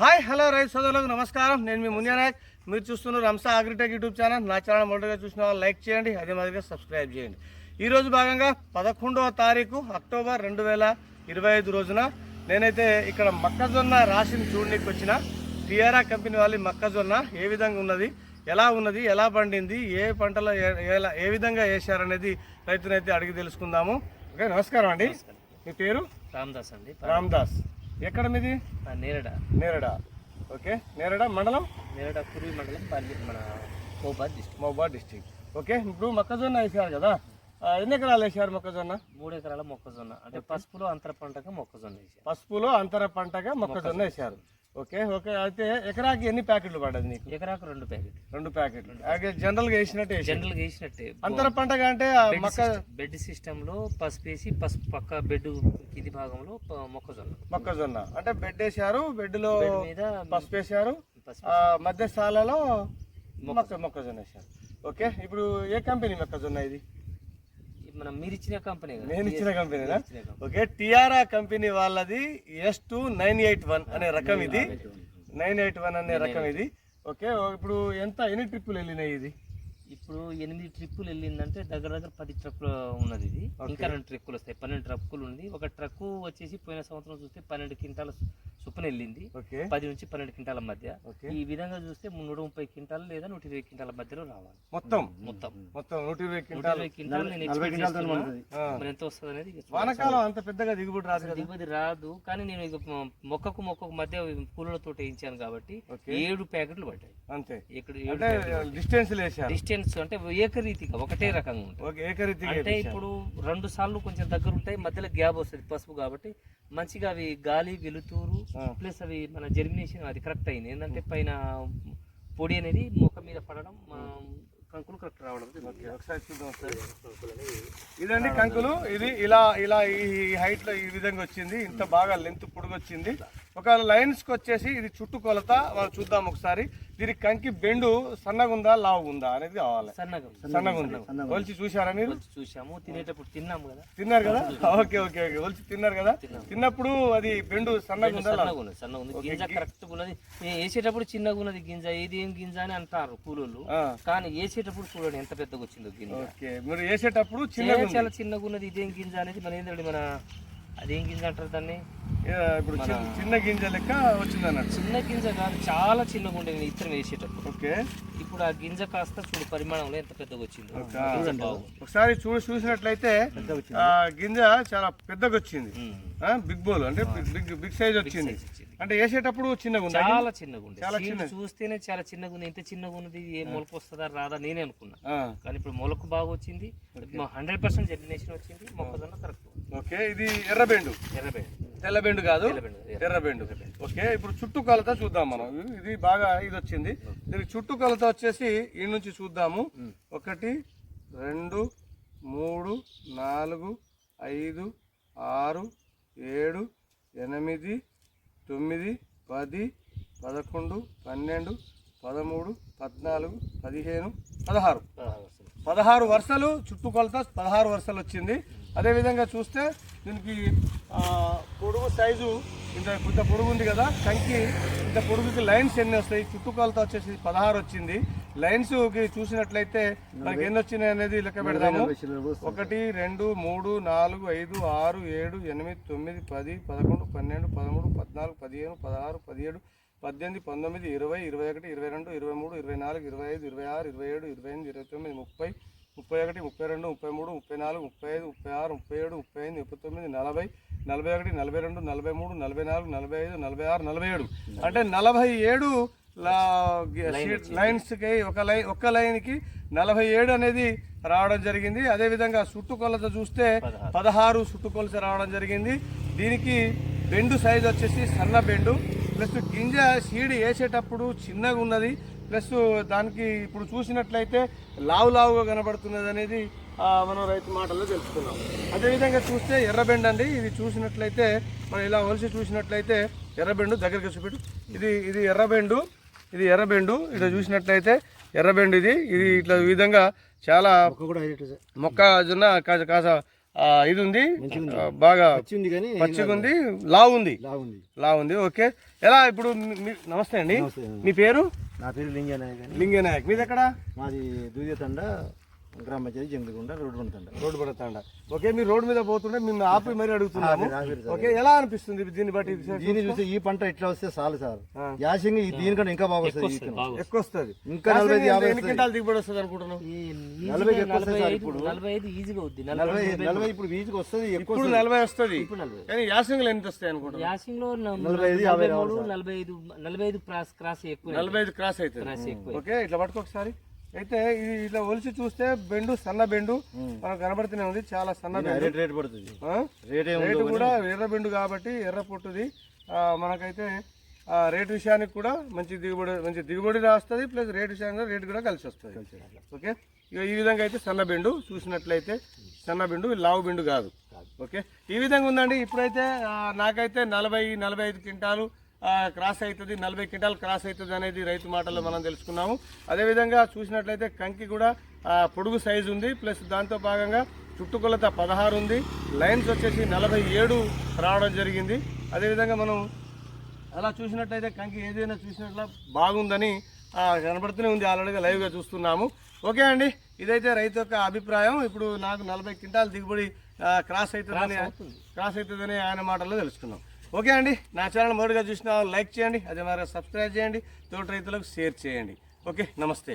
Hi hello రైతు సోదరులకు నమస్కారం. నేను మీ ముందే నాయక్. మీరు చూస్తున్నారు రంసా అగ్రిటెక్ యూట్యూబ్ ఛానల్. నా ఛానల్ మొదటిగా చూసిన వాళ్ళు లైక్ చేయండి అదే మాదిరిగా సబ్స్క్రైబ్ చేయండి. ఈరోజు భాగంగా పదకొండవ తారీఖు అక్టోబర్ రెండు వేల ఇరవై ఐదు రోజున నేనైతే ఇక్కడ మొక్కజొన్న రాశిని చూడడానికి వచ్చిన టిఆర్ఆ కంపెనీ వాళ్ళ మొక్కజొన్న ఏ విధంగా ఉన్నది ఎలా ఉన్నది ఎలా పండింది ఏ పంటలో ఏ- ఎలా ఏ విధంగా వేశారనేది రైతునైతే అడిగి తెలుసుకుందాము. ఓకే నమస్కారం అండి. మీ పేరు? రామదాస్ అండి. రామ్దాస్. ఎక్కడ మీది నేరడ. నేరడ. ఓకే. నేరడ మండలం? నేరడ పూర్వీ మండలం పల్లి మన కోబాద్ డిస్ట్రిక్ట్. Mahabad district okay. ఇప్పుడు మొక్కజొన్న వేసారు కదా. ఎన్ని ఎకరాలు వేసారు మొక్కజొన్న? మూడు ఎకరాల మొక్కజొన్న. అంటే పసుపులో అంతర పంటగా మొక్కజొన్న వేసాం పసుపులో అంతర పంటగా మొక్కజొన్న వేసారు. Okay okay. అయితే ఎకరాకి ఎన్ని ప్యాకెట్లు పడ్డది నీకు? ఎకరాకు రెండు ప్యాకెట్ రెండు ప్యాకెట్లు. అలాగే జనరల్గా వేసినట్టే వేసారు. జనరల్గా వేసినట్టే. అంతర పంటగా అంటే మొక్క బెడ్ సిస్టమ్లో పసుపు వేసి పసుపు పక్క బెడ్ కింది భాగంలో మొక్కజొన్న. మొక్కజొన్న. అంటే బెడ్ వేసారు బెడ్ మీద పసుపు వేసారు మధ్య స్థాలలో మొక్క మొక్కజొన్న వేసారు ఓకే ఇప్పుడు ఏ కంపెనీ మొక్కజొన్న ఇది? మనం మీరు ఇచ్చిన కంపెనీ నేను ఇచ్చిన కంపెనీనా. ఓకే టిఆర్ఆ కంపెనీ వాళ్ళది S two nine eight one అనే రకం ఇది. నైన్ ఎయిట్ వన్ అనే రకం ఇది. ఓకే ఇప్పుడు ఎంత ఎన్ని ట్రిప్పులు వెళ్ళినాయి ఇది? ఇప్పుడు ఎనిమిది ట్రిప్పులు వెళ్ళిందంటే దగ్గర దగ్గర పది ట్రక్కులు ఉన్నది ఇది. ఇంకా రెండు ట్రక్కులు వస్తాయి. పన్నెండు ట్రక్కులు ఉంది. ఒక ట్రక్కు వచ్చేసి పోయిన సంవత్సరం చూస్తే పన్నెండు క్వింటాల చొప్పున వెళ్ళింది ఓకే. పది నుంచి పన్నెండు క్వింటాల మధ్య. ఓకే. ఈ విధంగా చూస్తే నూట ముప్పై క్వింటాలు లేదా నూట ఇరవై క్వింటాల మధ్యలో రావాలి. మొత్తం? మొత్తం. మొత్తం నూట ఇరవై నూట క్వింటాలు. మరి ఎంత వస్తుంది అనేది. వానకాలం అంత పెద్దగా దిగుబడి రాదు దిగుబడి రాదు. కానీ నేను మొక్కకు మొక్కకు మధ్య పూలతో వేయించాను కాబట్టి. ఏడు ప్యాకెట్లు పడ్డాయి. అంతే. ఇక్కడ ఏడు అంటే డిస్టెన్స్ డిస్టెన్స్ అంటే ఏకరీతిగా ఒకటే రకంగా ఉంటుంది ఓకే ఏకరీతిగా అంటే ఇప్పుడు రెండు సార్లు కొంచెం దగ్గర ఉంటాయి మధ్యలో గ్యాప్ వస్తుంది పసుపు కాబట్టి మంచిగా అవి గాలి వెలుతురు. ప్లస్ అవి మన జర్మినేషన్ అది కరెక్ట్ అయింది. ఏంటంటే పైన పొడి అనేది మొక్క మీద పడడం కంకులు కరెక్ట్ రావడం ఒకసారి చూద్దాం ఇదండి కంకులు. ఇది ఇలా ఇలా ఈ హైట్లో ఈ విధంగా వచ్చింది. ఇంత బాగా లెంత్ పొడుగు వచ్చింది ఒక లైన్స్కి వచ్చేసి ఇది చుట్టు కొలత మనం చూద్దాం ఒకసారి. దీనికి కంకి బెండు సన్నగా ఉందా లావు ఉందా అనేది కావాలి. సన్నగా ఉంది కొలిచి చూసారా మీరు? చూసాము తినేటప్పుడు తిన్నాము కదా. తిన్నారు కదా? Okay okay okay. కొలిచి తిన్నారు కదా? తిన్నప్పుడు అది బెండు సన్నగా ఉందా సన్నగా ఉంది గింజ కరెక్ట్ ఉన్నది. ఏ- వేసేటప్పుడు చిన్నగా ఉన్నది గింజ ఇది ఏం గింజ అని అంటారు కూలోళ్ళు. కానీ వేసేటప్పుడు చూడండి ఎంత పెద్దగా వచ్చిందో గింజ. ఓకే మీరు వేసేటప్పుడు చిన్నగా చాలా చిన్నగా ఉన్నది ఇదేం గింజ అనేది మన ఏంటంటే మన అదేం గింజ అంటారు దాన్ని? ఇప్పుడు చిన్న- గింజ లెక్క వచ్చింది అన్నట్టు. చిన్న గింజ కాదు చాలా చిన్నగా ఉండేది ఇత్తనం వేసేటప్పుడు. ఓకే. ఇప్పుడు ఆ గింజ కాస్త చూడు పరిమాణంలో ఎంత పెద్దగా వచ్చిందో. ఒకసారి చూసి చూసినట్లయితే ఆ గింజ చాలా పెద్దగా వచ్చింది. బిగ్ బోల్ అంటే బిగ్ బిగ్ సైజ్ వచ్చింది. అంటే వేసేటప్పుడు చిన్నగా ఉందా? చాలా చిన్నగా ఉంది చాలా సీడ్ చూస్తేనే చాలా చిన్నగా ఉంది. ఇంత చిన్నగా ఉన్నది ఏ మొలక వస్తుందా రాదా నేనే అనుకున్నా. కానీ ఇప్పుడు మొలక బాగా వచ్చింది. హండ్రెడ్ పర్సెంట్ జర్మినేషన్ వచ్చింది. మొక్కజొన్న కరెక్ట్ ఓకే ఇది ఎర్రబెండు ఎర్రబెండ తెల్లబెండు కాదు. ఎర్రబెండు ఓకే ఇప్పుడు చుట్టూ కొలత చూద్దాం మనం. ఇది- ఇది బాగా ఇది వచ్చింది. దీనికి చుట్టూ కొలత వచ్చేసి ఈ నుంచి చూద్దాము. ఒకటి రెండు మూడు నాలుగు ఐదు ఆరు ఏడు ఎనిమిది తొమ్మిది పది పదకొండు పన్నెండు పదమూడు పద్నాలుగు పదిహేను పదహారు. పదహారు వరుసలు చుట్టుకొలత పదహారు వరుసలు వచ్చింది. అదేవిధంగా చూస్తే దీనికి పొడుగు సైజు ఇంత ఇంత పొడుగు ఉంది కదా కంకి ఇంత పొడుగుకి లైన్స్ ఎన్ని వస్తాయి? చుట్టుకొలత వచ్చేసి పదహారు వచ్చింది. లైన్స్ చూసినట్లయితే మనకి ఎన్ని వచ్చినాయి అనేది లెక్క పెడదాము. ఒకటి రెండు మూడు నాలుగు ఐదు ఆరు ఏడు ఎనిమిది తొమ్మిది పది పదకొండు పన్నెండు పదమూడు పద్నాలుగు పదిహేను పదహారు పదిహేడు పద్దెనిమిది పంతొమ్మిది ఇరవై ఇరవై ఒకటి ఇరవై రెండు ఇరవై మూడు ఇరవై నాలుగు ఇరవై ఐదు ఇరవై ఆరు ఇరవై ఏడు ఇరవై ఎనిమిది ఇరవై తొమ్మిది ముప్పై ముప్పై ఒకటి ముప్పై రెండు ముప్పై మూడు ముప్పై నాలుగు ముప్పై ఐదు ముప్పై ఆరు ముప్పై ఏడు ముప్పై ఎనిమిది ముప్పై తొమ్మిది నలభై నలభై ఒకటి నలభై రెండు నలభై మూడు నలభై నాలుగు నలభై ఐదు నలభై ఆరు నలభై ఏడు. అంటే నలభై ఏడు లైన్స్కి ఒక లైన్ ఒక్క లైన్కి నలభై ఏడు అనేది రావడం జరిగింది. అదేవిధంగా చుట్టుకొలత చూస్తే పదహారు. చుట్టుకొలత రావడం జరిగింది. దీనికి బెండు సైజ్ వచ్చేసి సన్న బెండు ప్లస్ గింజ సీడ్ వేసేటప్పుడు చిన్నగా ఉన్నది. ప్లస్ దానికి ఇప్పుడు చూసినట్లయితే లావు లావుగా కనబడుతున్నది అనేది మనం రైతు మాటల్లో తెలుసుకున్నాం. అదేవిధంగా చూస్తే ఎర్రబెండు అండి. ఇది చూసినట్లయితే మనం ఇలా వలిసి చూసినట్లయితే ఎర్రబెండు దగ్గరికి చూపెట్టు ఇది ఇది ఎర్రబెండు. ఇది ఎర్రబెండు. ఇట్లా చూసినట్లయితే ఎర్రబెండు ఇది. ఇది ఇట్లా విధంగా చాలా మొక్కజొన్న కాస కాస ఇది ఉంది. బాగా వచ్చింది కానీ పచ్చిగా ఉంది. లావు ఉంది. లాగుంది లావు ఉంది. ఓకే. ఎలా ఇప్పుడు నమస్తే అండి. మీ పేరు? నా పేరు లింగనాయక్ లింగనాయక్. మీది ఎక్కడ? మాది దూదియ తండ గ్రామ పంచాయతీ జంగులగుండ రోడ్డు మన తండ రోడ్డు పడతాండ. ఓకే మీరు రోడ్డు మీద పోతుంటే మేము ఆపి మరీ అడుగుతున్నాము ఓకే ఎలా అనిపిస్తుంది దీన్ని బట్టి దీన్ని చూస్తే ఈ పంట ఇట్లా వస్తే చాలు సార్. యాసింగ్ ఈ దీనికంటే ఇంకా బాగా వస్తుంది ఎక్కువ వస్తుంది ఇంకా నలభై ఐదు, యాభై. క్వింటాలు దిగుబడి వస్తుంది అనుకుంటున్నాను ఈ నలభై ఈజీగా సార్ ఇప్పుడు. నలభై ఐదు ఈజీగా అవుద్ది నలభై నలభై ఇప్పుడు వీధికి వస్తుంది ఎక్కువ ఇప్పుడు నలభై వస్తుంది. కానీ యాసంగులు ఎంత వస్తాయి అనుకుంటున్నాను యాసింగ్లో నలభై ఐదు, నలభై యాభై మూడు నలభై ఐదు నలభై ఐదు క్రాస్ క్రాస్ ఎక్కువ నలభై ఐదు క్రాస్ అవుతుంది. ఓకే ఇట్లా పట్టుకో ఒకసారి. అయితే ఇది ఇట్లా ఒలిచి చూస్తే బెండు సన్న బెండు మనకు కనబడుతూనే ఉంది. చాలా సన్న బెండు. రేట్ పడుతుంది? రేట్ కూడా ఎర్ర బెండు కాబట్టి ఎర్ర పొట్టుది. ఆ, మనకైతే రేటు విషయానికి కూడా మంచి దిగుబడి మంచి దిగుబడి రాస్తుంది ప్లస్ రేటు విషయంగా రేటు కూడా కలిసి వస్తుంది. ఓకే? ఇక ఈ విధంగా అయితే సన్న బెండు చూసినట్లయితే సన్న బెండు లావు బెండు కాదు. ఓకే? ఈ విధంగా ఉందండి. ఇప్పుడైతే నాకైతే నలభై నలభై ఐదు క్వింటాలు క్రాస్ అవుతుంది నలభై క్వింటాల్ క్రాస్ అవుతుంది అనేది రైతు మాటల్లో మనం తెలుసుకున్నాము. అదేవిధంగా చూసినట్లయితే కంకి కూడా పొడుగు సైజు ఉంది ప్లస్ దాంతో భాగంగా చుట్టుకొలత పదహారు ఉంది. లైన్స్ వచ్చేసి నలభై ఏడు రావడం జరిగింది. అదేవిధంగా మనం అలా చూసినట్లయితే కంకి ఏదైనా చూసినట్ల బాగుందని కనబడుతూనే ఉంది ఆల్రెడీగా లైవ్గా చూస్తున్నాము. ఓకే అండి ఇదైతే రైతు యొక్క అభిప్రాయం. ఇప్పుడు నాకు నలభై క్వింటాల్ దిగుబడి క్రాస్ అవుతుందని క్రాస్ అవుతుందని ఆయన మాటల్లో తెలుసుకున్నాం. ఓకే అండి. నా ఛానల్ మొదటిగా చూసిన లైక్ చేయండి అదే మరి సబ్స్క్రైబ్ చేయండి తోటి రైతులకు షేర్ చేయండి. ఓకే నమస్తే.